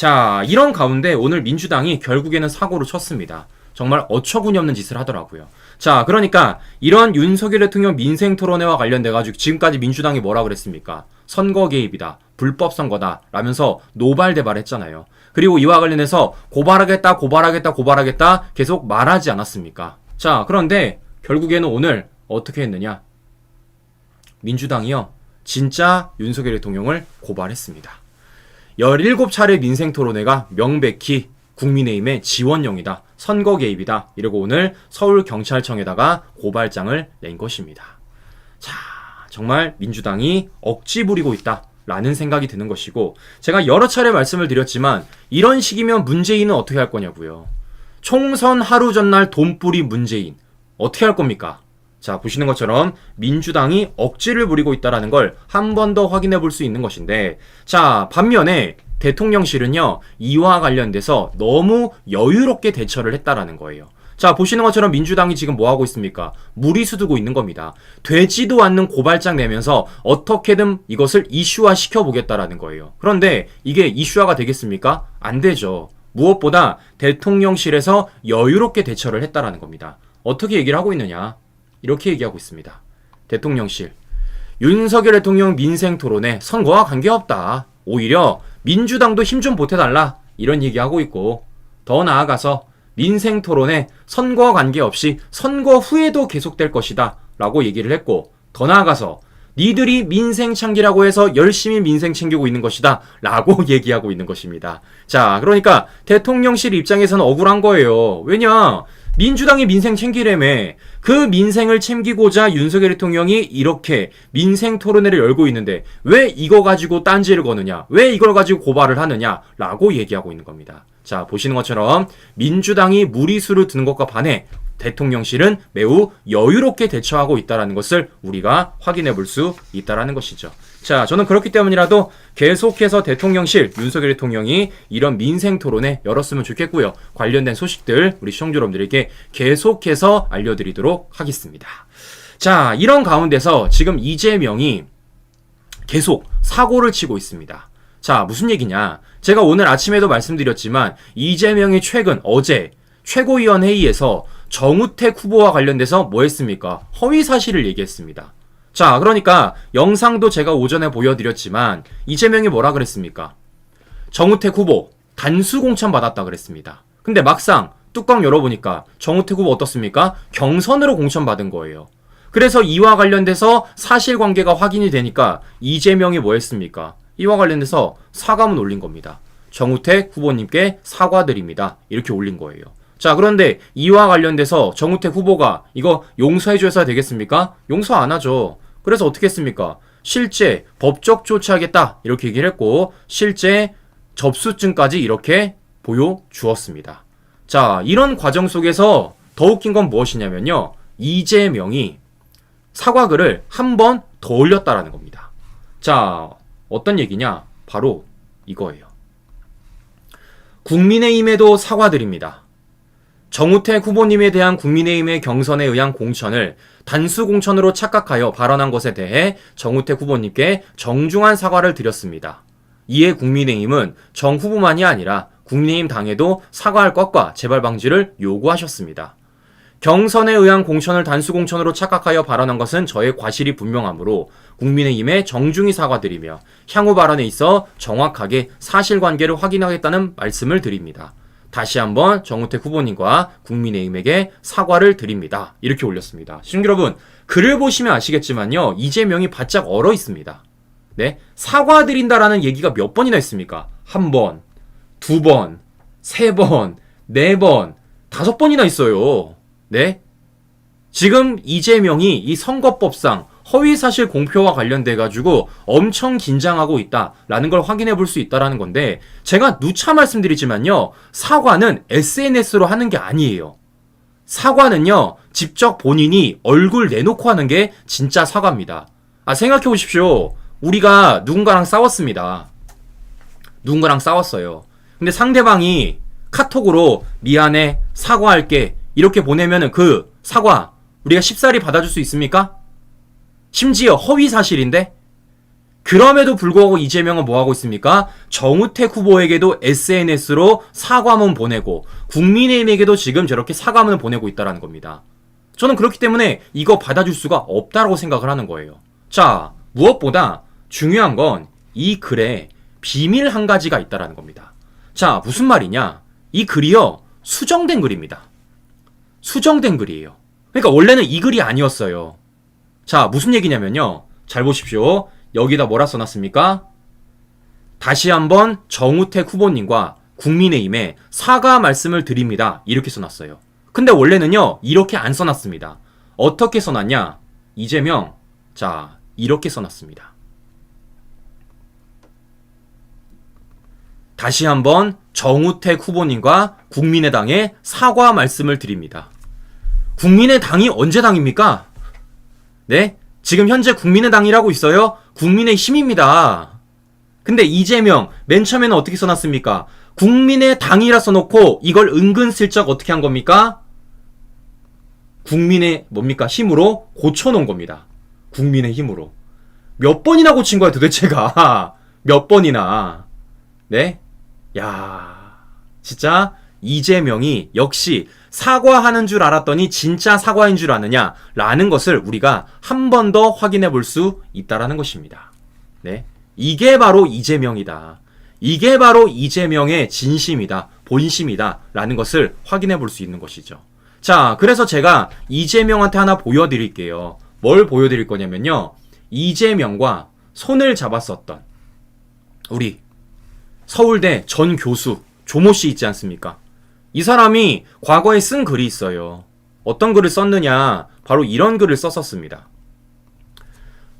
자, 이런 가운데 오늘 민주당이 결국에는 사고를 쳤습니다. 정말 어처구니 없는 짓을 하더라고요. 자, 그러니까 이런 윤석열 대통령 민생 토론회와 관련돼 가지고 지금까지 민주당이 뭐라 그랬습니까? 선거 개입이다. 불법 선거다. 라면서 노발대발했잖아요. 그리고 이와 관련해서 고발하겠다, 고발하겠다, 고발하겠다 계속 말하지 않았습니까? 자, 그런데 결국에는 오늘 어떻게 했느냐? 민주당이요. 진짜 윤석열 대통령을 고발했습니다. 17차례 민생 토론회가 명백히 국민의힘의 지원용이다. 선거 개입이다. 이러고 오늘 서울경찰청에다가 고발장을 낸 것입니다. 자, 정말 민주당이 억지 부리고 있다. 라는 생각이 드는 것이고, 제가 여러 차례 말씀을 드렸지만, 이런 식이면 문재인은 어떻게 할 거냐고요. 총선 하루 전날 돈뿌리 문재인. 어떻게 할 겁니까? 자, 보시는 것처럼 민주당이 억지를 부리고 있다라는 걸 한 번 더 확인해 볼 수 있는 것인데, 자, 반면에 대통령실은요, 이와 관련돼서 너무 여유롭게 대처를 했다라는 거예요. 자, 보시는 것처럼 민주당이 지금 뭐 하고 있습니까? 무리수 두고 있는 겁니다. 되지도 않는 고발장 내면서 어떻게든 이것을 이슈화 시켜보겠다라는 거예요. 그런데 이게 이슈화가 되겠습니까? 안 되죠. 무엇보다 대통령실에서 여유롭게 대처를 했다라는 겁니다. 어떻게 얘기를 하고 있느냐? 이렇게 얘기하고 있습니다. 대통령실. 윤석열 대통령 민생 토론에 선거와 관계없다. 오히려 민주당도 힘 좀 보태달라. 이런 얘기하고 있고, 더 나아가서 민생 토론에 선거와 관계없이 선거 후에도 계속될 것이다. 라고 얘기를 했고, 더 나아가서 니들이 민생 창기라고 해서 열심히 민생 챙기고 있는 것이다. 라고 얘기하고 있는 것입니다. 자, 그러니까 대통령실 입장에서는 억울한 거예요. 왜냐? 민주당이 민생 챙기래매 그 민생을 챙기고자 윤석열 대통령이 이렇게 민생 토론회를 열고 있는데 왜 이거 가지고 딴지를 거느냐? 왜 이걸 가지고 고발을 하느냐? 라고 얘기하고 있는 겁니다. 자, 보시는 것처럼 민주당이 무리수를 드는 것과 반해 대통령실은 매우 여유롭게 대처하고 있다는 것을 우리가 확인해 볼 수 있다는 것이죠. 자, 저는 그렇기 때문이라도 계속해서 대통령실, 윤석열 대통령이 이런 민생 토론회 열었으면 좋겠고요. 관련된 소식들 우리 시청자 여러분들에게 계속해서 알려드리도록 하겠습니다. 자, 이런 가운데서 지금 이재명이 계속 사고를 치고 있습니다. 자, 무슨 얘기냐? 제가 오늘 아침에도 말씀드렸지만 이재명이 최근 어제 최고위원 회의에서 정우택 후보와 관련돼서 뭐 했습니까? 허위 사실을 얘기했습니다. 자, 그러니까 영상도 제가 오전에 보여드렸지만 이재명이 뭐라 그랬습니까? 정우택 후보 단수 공천 받았다 그랬습니다. 근데 막상 뚜껑 열어보니까 정우택 후보 어떻습니까? 경선으로 공천 받은 거예요. 그래서 이와 관련돼서 사실관계가 확인이 되니까 이재명이 뭐 했습니까? 이와 관련돼서 사과문 올린 겁니다. 정우택 후보님께 사과드립니다. 이렇게 올린 거예요. 자, 그런데 이와 관련돼서 정우택 후보가 이거 용서해줘야 되겠습니까? 용서 안 하죠. 그래서 어떻게 했습니까? 실제 법적 조치하겠다. 이렇게 얘기를 했고, 실제 접수증까지 이렇게 보여주었습니다. 자, 이런 과정 속에서 더 웃긴 건 무엇이냐면요. 이재명이 사과글을 한 번 더 올렸다라는 겁니다. 자, 어떤 얘기냐? 바로 이거예요. 국민의힘에도 사과드립니다. 정우택 후보님에 대한 국민의힘의 경선에 의한 공천을 단수 공천으로 착각하여 발언한 것에 대해 정우택 후보님께 정중한 사과를 드렸습니다. 이에 국민의힘은 정 후보만이 아니라 국민의힘 당에도 사과할 것과 재발 방지를 요구하셨습니다. 경선에 의한 공천을 단수 공천으로 착각하여 발언한 것은 저의 과실이 분명하므로 국민의힘에 정중히 사과드리며 향후 발언에 있어 정확하게 사실관계를 확인하겠다는 말씀을 드립니다. 다시 한번 정우택 후보님과 국민의힘에게 사과를 드립니다. 이렇게 올렸습니다. 시청자 여러분, 글을 보시면 아시겠지만요. 이재명이 바짝 얼어 있습니다. 네? 사과드린다라는 얘기가 몇 번이나 있습니까? 한 번, 두 번, 세 번, 네 번, 다섯 번이나 있어요. 네? 지금 이재명이 이 선거법상 허위사실 공표와 관련돼 가지고 엄청 긴장하고 있다라는 걸 확인해 볼 수 있다라는 건데 제가 누차 말씀드리지만요. 사과는 SNS로 하는 게 아니에요. 사과는요. 직접 본인이 얼굴 내놓고 하는 게 진짜 사과입니다. 아 생각해 보십시오. 우리가 누군가랑 싸웠습니다. 누군가랑 싸웠어요. 근데 상대방이 카톡으로 미안해 사과할게 이렇게 보내면은 그 사과 우리가 쉽사리 받아줄 수 있습니까? 심지어 허위 사실인데 그럼에도 불구하고 이재명은 뭐 하고 있습니까? 정우택 후보에게도 SNS로 사과문 보내고 국민의힘에게도 지금 저렇게 사과문을 보내고 있다라는 겁니다. 저는 그렇기 때문에 이거 받아줄 수가 없다라고 생각을 하는 거예요. 자, 무엇보다 중요한 건 이 글에 비밀 한 가지가 있다라는 겁니다. 자, 무슨 말이냐? 이 글이요, 수정된 글입니다. 수정된 글이에요. 그러니까 원래는 이 글이 아니었어요. 자, 무슨 얘기냐면요. 잘 보십시오. 여기다 뭐라 써놨습니까? 다시 한번 정우택 후보님과 국민의힘에 사과 말씀을 드립니다. 이렇게 써놨어요. 근데 원래는요, 이렇게 안 써놨습니다. 어떻게 써놨냐? 이재명, 자, 이렇게 써놨습니다. 다시 한번 정우택 후보님과 국민의당에 사과 말씀을 드립니다. 국민의당이 언제 당입니까? 네? 지금 현재 국민의당이라고 있어요? 국민의 힘입니다. 근데 이재명 맨 처음에는 어떻게 써놨습니까? 국민의당이라 써놓고 이걸 은근슬쩍 어떻게 한 겁니까? 국민의 뭡니까 힘으로 고쳐놓은 겁니다. 국민의 힘으로 몇 번이나 고친 거야 도대체가 몇 번이나 네? 야 진짜 이재명이 역시 사과하는 줄 알았더니 진짜 사과인 줄 아느냐 라는 것을 우리가 한 번 더 확인해 볼 수 있다라는 것입니다. 네. 이게 바로 이재명이다. 이게 바로 이재명의 진심이다. 본심이다. 라는 것을 확인해 볼 수 있는 것이죠. 자, 그래서 제가 이재명한테 하나 보여드릴게요. 뭘 보여드릴 거냐면요. 이재명과 손을 잡았었던 우리 서울대 전 교수 조모 씨 있지 않습니까? 이 사람이 과거에 쓴 글이 있어요. 어떤 글을 썼느냐? 바로 이런 글을 썼었습니다.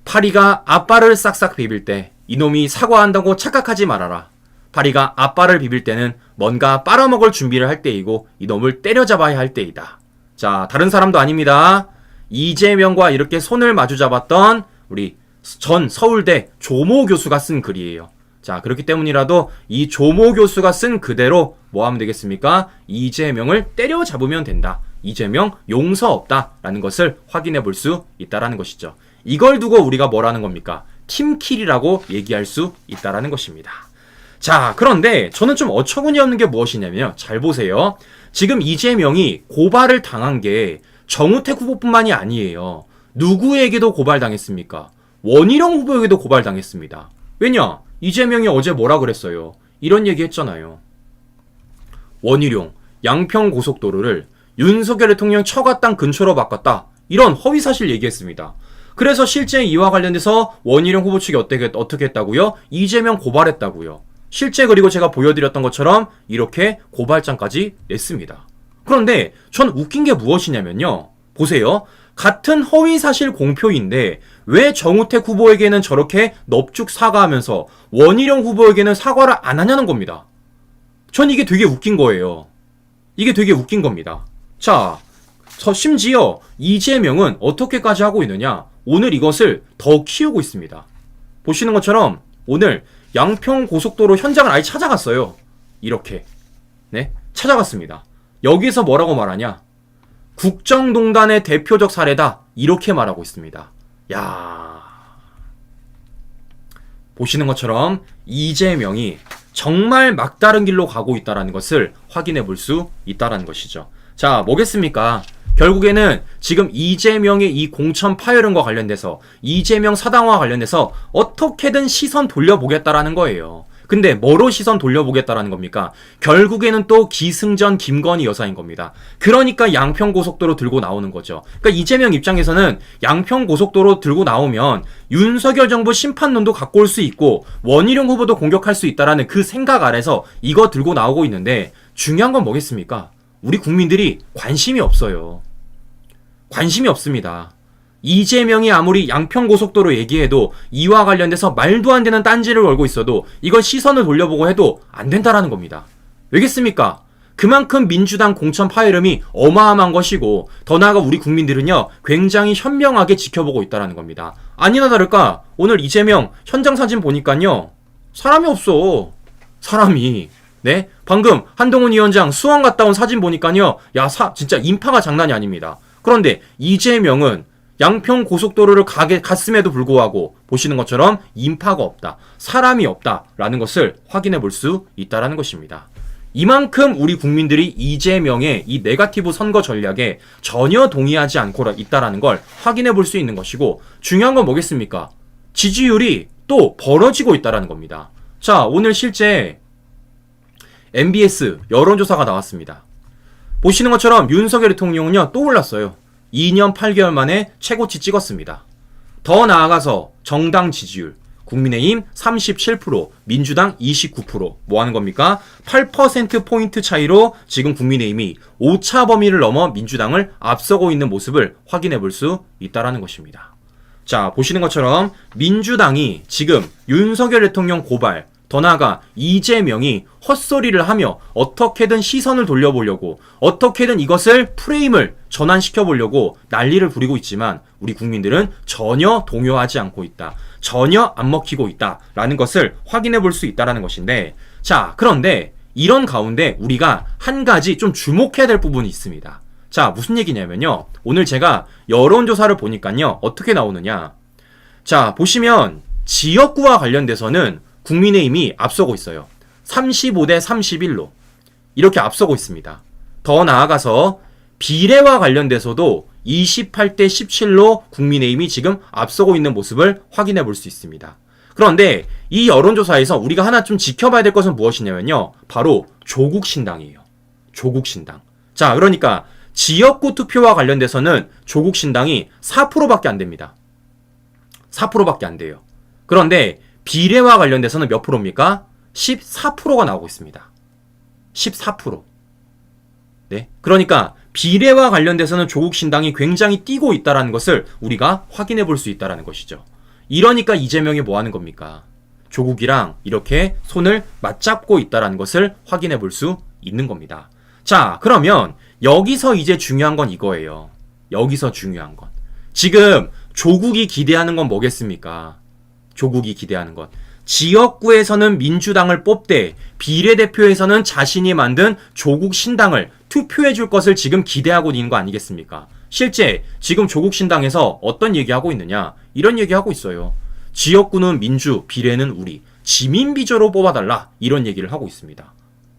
파리가 아빠를 싹싹 비빌 때 이놈이 사과한다고 착각하지 말아라. 파리가 아빠를 비빌 때는 뭔가 빨아먹을 준비를 할 때이고 이놈을 때려잡아야 할 때이다. 자, 다른 사람도 아닙니다. 이재명과 이렇게 손을 마주 잡았던 우리 전 서울대 조모 교수가 쓴 글이에요. 자, 그렇기 때문이라도 이 조모 교수가 쓴 그대로 뭐 하면 되겠습니까? 이재명을 때려잡으면 된다. 이재명 용서 없다라는 것을 확인해 볼 수 있다라는 것이죠. 이걸 두고 우리가 뭐라는 겁니까? 팀킬이라고 얘기할 수 있다라는 것입니다. 자, 그런데 저는 좀 어처구니 없는 게 무엇이냐면요. 잘 보세요. 지금 이재명이 고발을 당한 게 정우택 후보뿐만이 아니에요. 누구에게도 고발당했습니까? 원희룡 후보에게도 고발당했습니다. 왜냐? 이재명이 어제 뭐라 그랬어요? 이런 얘기 했잖아요. 원희룡, 양평 고속도로를 윤석열 대통령 처가 땅 근처로 바꿨다. 이런 허위 사실 얘기했습니다. 그래서 실제 이와 관련해서 원희룡 후보 측이 어떻게, 어떻게 했다고요? 이재명 고발했다고요. 실제 그리고 제가 보여드렸던 것처럼 이렇게 고발장까지 냈습니다. 그런데 전 웃긴 게 무엇이냐면요. 보세요. 같은 허위 사실 공표인데 왜 정우택 후보에게는 저렇게 넙죽 사과하면서 원희룡 후보에게는 사과를 안 하냐는 겁니다. 전 이게 되게 웃긴 거예요. 이게 되게 웃긴 겁니다. 자, 저 심지어 이재명은 어떻게까지 하고 있느냐? 오늘 이것을 더 키우고 있습니다. 보시는 것처럼 오늘 양평 고속도로 현장을 아예 찾아갔어요. 이렇게. 네? 찾아갔습니다. 여기서 뭐라고 말하냐? 국정농단의 대표적 사례다. 이렇게 말하고 있습니다. 야 보시는 것처럼 이재명이 정말 막다른 길로 가고 있다는 것을 확인해 볼 수 있다는 것이죠. 자, 뭐겠습니까? 결국에는 지금 이재명의 이 공천 파열음과 관련돼서 이재명 사당과 관련돼서 어떻게든 시선 돌려보겠다라는 거예요. 근데 뭐로 시선 돌려보겠다라는 겁니까? 결국에는 또 기승전 김건희 여사인 겁니다. 그러니까 양평 고속도로 들고 나오는 거죠. 그러니까 이재명 입장에서는 양평 고속도로 들고 나오면 윤석열 정부 심판론도 갖고 올 수 있고 원희룡 후보도 공격할 수 있다라는 그 생각 아래서 이거 들고 나오고 있는데 중요한 건 뭐겠습니까? 우리 국민들이 관심이 없어요. 관심이 없습니다. 이재명이 아무리 양평고속도로 얘기해도 이와 관련돼서 말도 안 되는 딴지를 걸고 있어도 이걸 시선을 돌려보고 해도 안 된다라는 겁니다. 왜겠습니까? 그만큼 민주당 공천 파열음이 어마어마한 것이고 더 나아가 우리 국민들은요 굉장히 현명하게 지켜보고 있다라는 겁니다. 아니나 다를까 오늘 이재명 현장 사진 보니까요 사람이 없어 사람이 네 방금 한동훈 위원장 수원 갔다 온 사진 보니까요 야 사 진짜 인파가 장난이 아닙니다. 그런데 이재명은 양평 고속도로를 가게 갔음에도 불구하고 보시는 것처럼 인파가 없다. 사람이 없다라는 것을 확인해 볼 수 있다라는 것입니다. 이만큼 우리 국민들이 이재명의 이 네가티브 선거 전략에 전혀 동의하지 않고 있다라는 걸 확인해 볼 수 있는 것이고 중요한 건 뭐겠습니까? 지지율이 또 벌어지고 있다라는 겁니다. 자, 오늘 실제 MBS 여론조사가 나왔습니다. 보시는 것처럼 윤석열 대통령은요, 또 올랐어요. 2년 8개월 만에 최고치 찍었습니다. 더 나아가서 정당 지지율, 국민의힘 37%, 민주당 29%. 뭐 하는 겁니까? 8%포인트 차이로 지금 국민의힘이 5차 범위를 넘어 민주당을 앞서고 있는 모습을 확인해 볼 수 있다라는 것입니다. 자, 보시는 것처럼 민주당이 지금 윤석열 대통령 고발, 더 나아가 이재명이 헛소리를 하며 어떻게든 시선을 돌려보려고 어떻게든 이것을 프레임을 전환시켜 보려고 난리를 부리고 있지만 우리 국민들은 전혀 동요하지 않고 있다. 전혀 안 먹히고 있다 라는 것을 확인해 볼 수 있다라는 것인데 자, 그런데 이런 가운데 우리가 한 가지 좀 주목해야 될 부분이 있습니다. 자, 무슨 얘기냐면요. 오늘 제가 여론조사를 보니까요. 어떻게 나오느냐. 자, 보시면 지역구와 관련돼서는 국민의힘이 앞서고 있어요. 35대 31로. 이렇게 앞서고 있습니다. 더 나아가서 비례와 관련돼서도 28대 17로 국민의힘이 지금 앞서고 있는 모습을 확인해 볼 수 있습니다. 그런데 이 여론조사에서 우리가 하나 좀 지켜봐야 될 것은 무엇이냐면요. 바로 조국신당이에요. 조국신당. 자, 그러니까 지역구 투표와 관련돼서는 조국신당이 4%밖에 안 됩니다. 4%밖에 안 돼요. 그런데 비례와 관련돼서는 몇 프로입니까? 14%가 나오고 있습니다. 14%. 네. 그러니까 비례와 관련돼서는 조국 신당이 굉장히 뛰고 있다라는 것을 우리가 확인해 볼 수 있다라는 것이죠. 이러니까 이재명이 뭐 하는 겁니까? 조국이랑 이렇게 손을 맞잡고 있다라는 것을 확인해 볼 수 있는 겁니다. 자, 그러면 여기서 이제 중요한 건 이거예요. 여기서 중요한 건. 지금 조국이 기대하는 건 뭐겠습니까? 조국이 기대하는 것. 지역구에서는 민주당을 뽑되 비례대표에서는 자신이 만든 조국 신당을 투표해 줄 것을 지금 기대하고 있는 거 아니겠습니까? 실제 지금 조국 신당에서 어떤 얘기하고 있느냐? 이런 얘기하고 있어요. 지역구는 민주, 비례는 우리. 지민 비조로 뽑아달라. 이런 얘기를 하고 있습니다.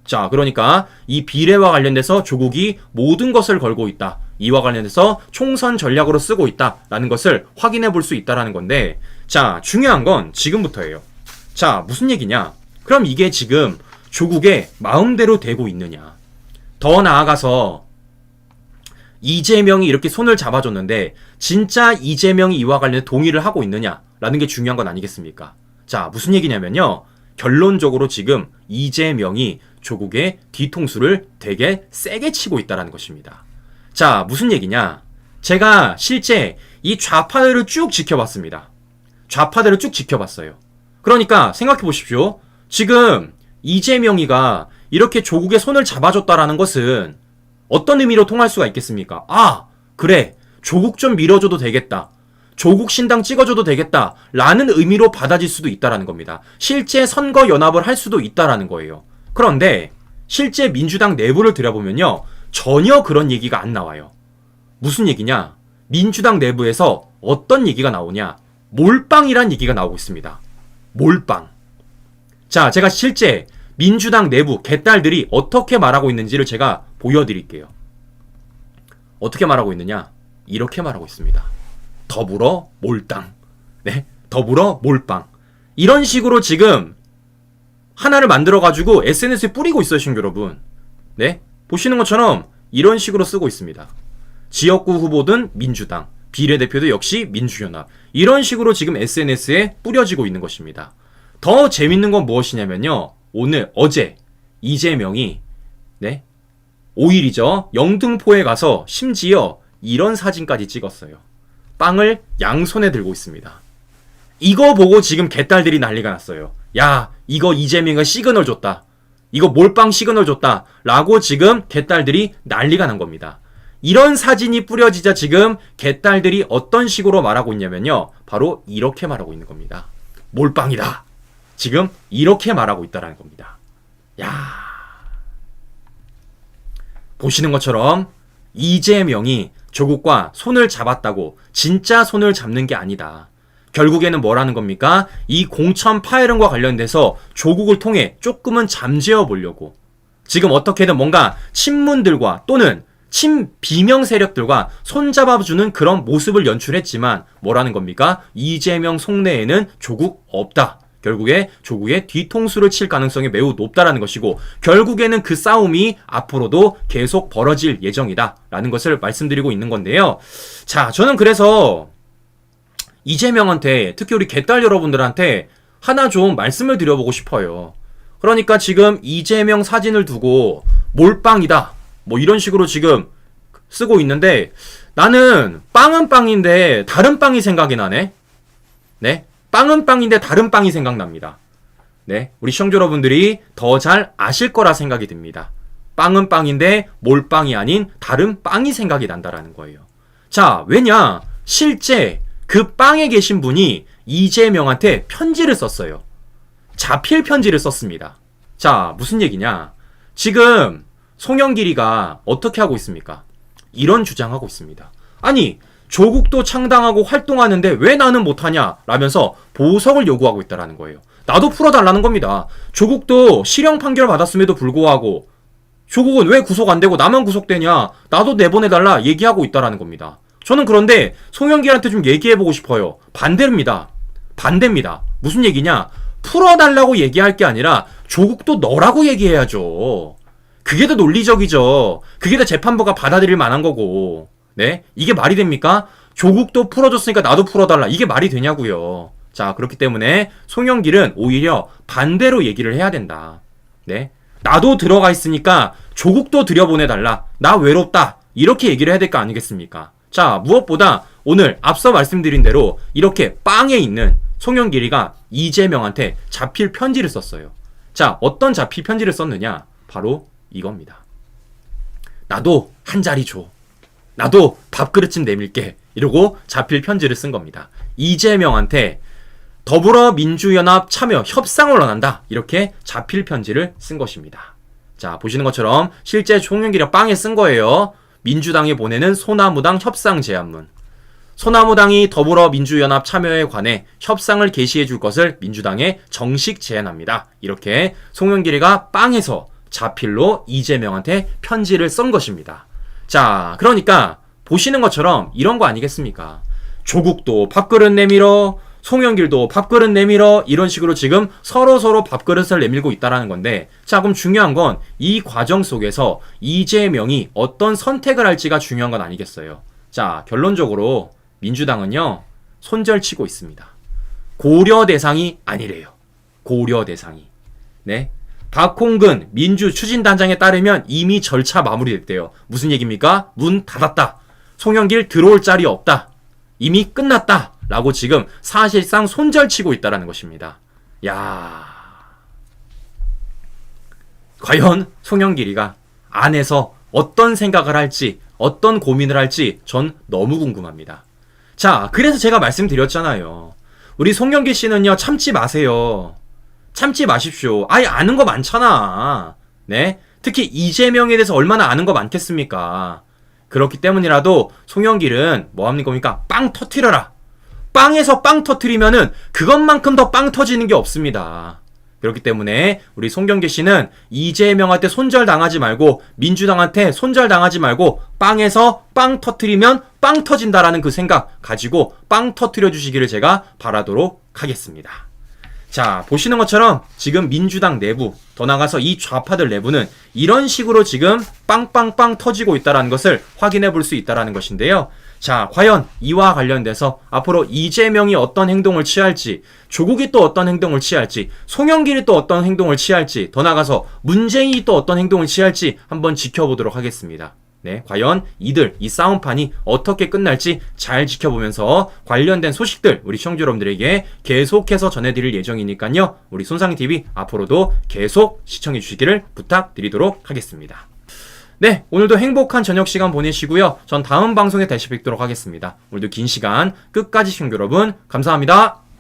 자, 그러니까 이 비례와 관련돼서 조국이 모든 것을 걸고 있다. 이와 관련해서 총선 전략으로 쓰고 있다라는 것을 확인해 볼 수 있다라는 건데, 자, 중요한 건 지금부터예요. 자, 무슨 얘기냐? 그럼 이게 지금 조국의 마음대로 되고 있느냐? 더 나아가서 이재명이 이렇게 손을 잡아줬는데 진짜 이재명이 이와 관련해 동의를 하고 있느냐라는 게 중요한 건 아니겠습니까? 자, 무슨 얘기냐면요. 결론적으로 지금 이재명이 조국의 뒤통수를 되게 세게 치고 있다라는 것입니다. 자, 무슨 얘기냐? 제가 실제 이 좌파들을 쭉 지켜봤습니다. 좌파들을 쭉 지켜봤어요. 그러니까 생각해 보십시오. 지금 이재명이가 이렇게 조국의 손을 잡아줬다라는 것은 어떤 의미로 통할 수가 있겠습니까? 아, 그래. 조국 좀 밀어줘도 되겠다. 조국 신당 찍어줘도 되겠다. 라는 의미로 받아질 수도 있다라는 겁니다. 실제 선거 연합을 할 수도 있다라는 거예요. 그런데 실제 민주당 내부를 들여보면요. 전혀 그런 얘기가 안 나와요. 무슨 얘기냐? 민주당 내부에서 어떤 얘기가 나오냐? 몰빵이란 얘기가 나오고 있습니다. 몰빵. 자, 제가 실제 민주당 내부 개딸들이 어떻게 말하고 있는지를 제가 보여드릴게요. 어떻게 말하고 있느냐? 이렇게 말하고 있습니다. 더불어 몰당. 네? 더불어 몰빵. 이런 식으로 지금 하나를 만들어가지고 SNS에 뿌리고 있어요, 신 여러분. 네? 보시는 것처럼 이런 식으로 쓰고 있습니다. 지역구 후보든 민주당, 비례대표도 역시 민주연합. 이런 식으로 지금 SNS에 뿌려지고 있는 것입니다. 더 재밌는 건 무엇이냐면요. 오늘, 어제, 이재명이, 네? 5일이죠. 영등포에 가서 심지어 이런 사진까지 찍었어요. 빵을 양손에 들고 있습니다. 이거 보고 지금 개딸들이 난리가 났어요. 야, 이거 이재명은 시그널 줬다. 이거 몰빵 시그널 줬다. 라고 지금 개딸들이 난리가 난 겁니다. 이런 사진이 뿌려지자 지금 개딸들이 어떤 식으로 말하고 있냐면요. 바로 이렇게 말하고 있는 겁니다. 몰빵이다. 지금 이렇게 말하고 있다라는 겁니다. 야. 보시는 것처럼 이재명이 조국과 손을 잡았다고 진짜 손을 잡는 게 아니다. 결국에는 뭐라는 겁니까? 이 공천 파열음과 관련돼서 조국을 통해 조금은 잠재워 보려고 지금 어떻게든 뭔가 친문들과 또는 친 비명 세력들과 손잡아주는 그런 모습을 연출했지만 뭐라는 겁니까? 이재명 속내에는 조국 없다. 결국에 조국의 뒤통수를 칠 가능성이 매우 높다라는 것이고 결국에는 그 싸움이 앞으로도 계속 벌어질 예정이다라는 것을 말씀드리고 있는 건데요. 자, 저는 그래서 이재명한테 특히 우리 개딸 여러분들한테 하나 좀 말씀을 드려보고 싶어요. 그러니까 지금 이재명 사진을 두고 몰빵이다. 뭐 이런 식으로 지금 쓰고 있는데 나는 빵은 빵인데 다른 빵이 생각이 나네. 네. 빵은 빵인데 다른 빵이 생각납니다. 네. 우리 시청자 여러분들이 더 잘 아실 거라 생각이 듭니다. 빵은 빵인데 몰빵이 아닌 다른 빵이 생각이 난다라는 거예요. 자, 왜냐? 실제 그 빵에 계신 분이 이재명한테 편지를 썼어요. 자필 편지를 썼습니다. 자, 무슨 얘기냐? 지금 송영길이가 어떻게 하고 있습니까? 이런 주장하고 있습니다. 아니, 조국도 창당하고 활동하는데 왜 나는 못하냐? 라면서 보석을 요구하고 있다라는 거예요. 나도 풀어달라는 겁니다. 조국도 실형 판결 받았음에도 불구하고 조국은 왜 구속 안 되고 나만 구속되냐? 나도 내보내달라 얘기하고 있다라는 겁니다. 저는 그런데 송영길한테 좀 얘기해보고 싶어요. 반대입니다. 반대입니다. 무슨 얘기냐? 풀어달라고 얘기할 게 아니라 조국도 너라고 얘기해야죠. 그게 더 논리적이죠. 그게 더 재판부가 받아들일 만한 거고. 네? 이게 말이 됩니까? 조국도 풀어줬으니까 나도 풀어달라. 이게 말이 되냐고요. 자, 그렇기 때문에 송영길은 오히려 반대로 얘기를 해야 된다. 네? 나도 들어가 있으니까 조국도 들여보내달라. 나 외롭다. 이렇게 얘기를 해야 될 거 아니겠습니까? 자, 무엇보다 오늘 앞서 말씀드린 대로 이렇게 빵에 있는 송영길이가 이재명한테 자필 편지를 썼어요. 자, 어떤 자필 편지를 썼느냐? 바로 이겁니다. 나도 한 자리 줘. 나도 밥그릇 좀 내밀게. 이러고 자필 편지를 쓴 겁니다. 이재명한테 더불어민주연합 참여 협상을 원한다. 이렇게 자필 편지를 쓴 것입니다. 자, 보시는 것처럼 실제 송영길이 빵에 쓴 거예요. 민주당이 보내는 소나무당 협상 제안문. 소나무당이 더불어민주연합 참여에 관해 협상을 개시해 줄 것을 민주당에 정식 제안합니다. 이렇게 송영길이가 빵에서 자필로 이재명한테 편지를 쓴 것입니다. 자, 그러니까 보시는 것처럼 이런 거 아니겠습니까? 조국도 밥그릇 내밀어, 송영길도 밥그릇 내밀어 이런 식으로 지금 서로 서로 밥그릇을 내밀고 있다라는 건데 자 그럼 중요한 건 이 과정 속에서 이재명이 어떤 선택을 할지가 중요한 건 아니겠어요. 자 결론적으로 민주당은요 손절치고 있습니다. 고려 대상이 아니래요. 고려 대상이 네 박홍근 민주 추진단장에 따르면 이미 절차 마무리됐대요. 무슨 얘기입니까? 문 닫았다. 송영길 들어올 자리 없다. 이미 끝났다. 라고 지금 사실상 손절치고 있다라는 것입니다. 야 과연 송영길이가 안에서 어떤 생각을 할지, 어떤 고민을 할지 전 너무 궁금합니다. 자, 그래서 제가 말씀드렸잖아요. 우리 송영길 씨는요, 참지 마세요. 참지 마십시오. 아예 아는 거 많잖아. 네? 특히 이재명에 대해서 얼마나 아는 거 많겠습니까? 그렇기 때문이라도 송영길은 뭐 합니까? 겁니까? 빵 터트려라. 빵에서 빵 터트리면은 그것만큼 더 빵 터지는 게 없습니다. 그렇기 때문에 우리 송경계 씨는 이재명한테 손절 당하지 말고 민주당한테 손절 당하지 말고 빵에서 빵 터트리면 빵 터진다라는 그 생각 가지고 빵 터트려 주시기를 제가 바라도록 하겠습니다. 자, 보시는 것처럼 지금 민주당 내부, 더 나가서 이 좌파들 내부는 이런 식으로 지금 빵빵빵 터지고 있다는 것을 확인해 볼 수 있다는 것인데요. 자, 과연 이와 관련돼서 앞으로 이재명이 어떤 행동을 취할지, 조국이 또 어떤 행동을 취할지, 송영길이 또 어떤 행동을 취할지, 더 나가서 문재인이 또 어떤 행동을 취할지 한번 지켜보도록 하겠습니다. 네, 과연 이들, 이 싸움판이 어떻게 끝날지 잘 지켜보면서 관련된 소식들 우리 시청자 여러분들에게 계속해서 전해드릴 예정이니까요. 우리 손상TV 앞으로도 계속 시청해 주시기를 부탁드리도록 하겠습니다. 네, 오늘도 행복한 저녁 시간 보내시고요. 전 다음 방송에 다시 뵙도록 하겠습니다. 오늘도 긴 시간 끝까지 시청자 여러분 감사합니다.